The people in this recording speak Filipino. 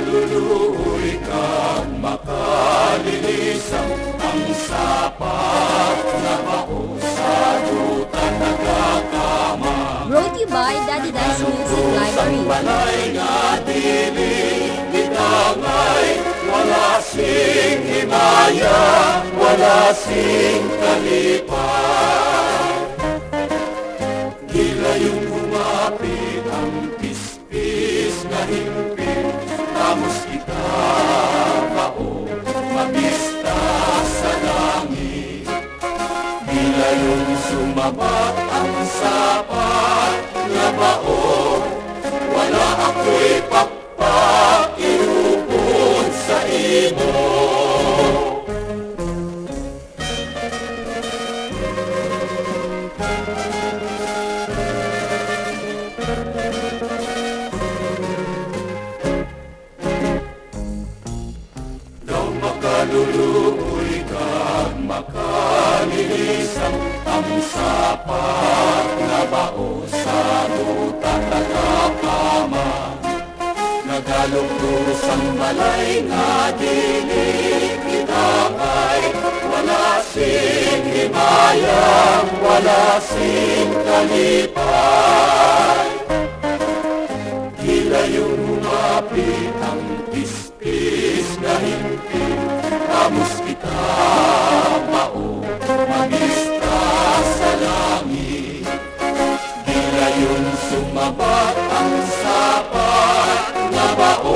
kaluluwi kang makalilisan ang sapat na pausagutan na kakama. Brought to you by Daddy Dice Music Library. Balay na dilig, itangay, wala sing himaya, wala sing kalipan. Gila yung humapit ang pispis na himaya, sumabat ang sapat na baon, wala ako'y papakiupon sa imo. Daw makaluluoy kag makalilisang ang sapat na bao sa butang nagkapaman Nagalugdos ang balay na dinig Idamay, wala sing himayang, wala sing kalipay. Gila yung mapitang ngayon sumabat ang sapat na baon.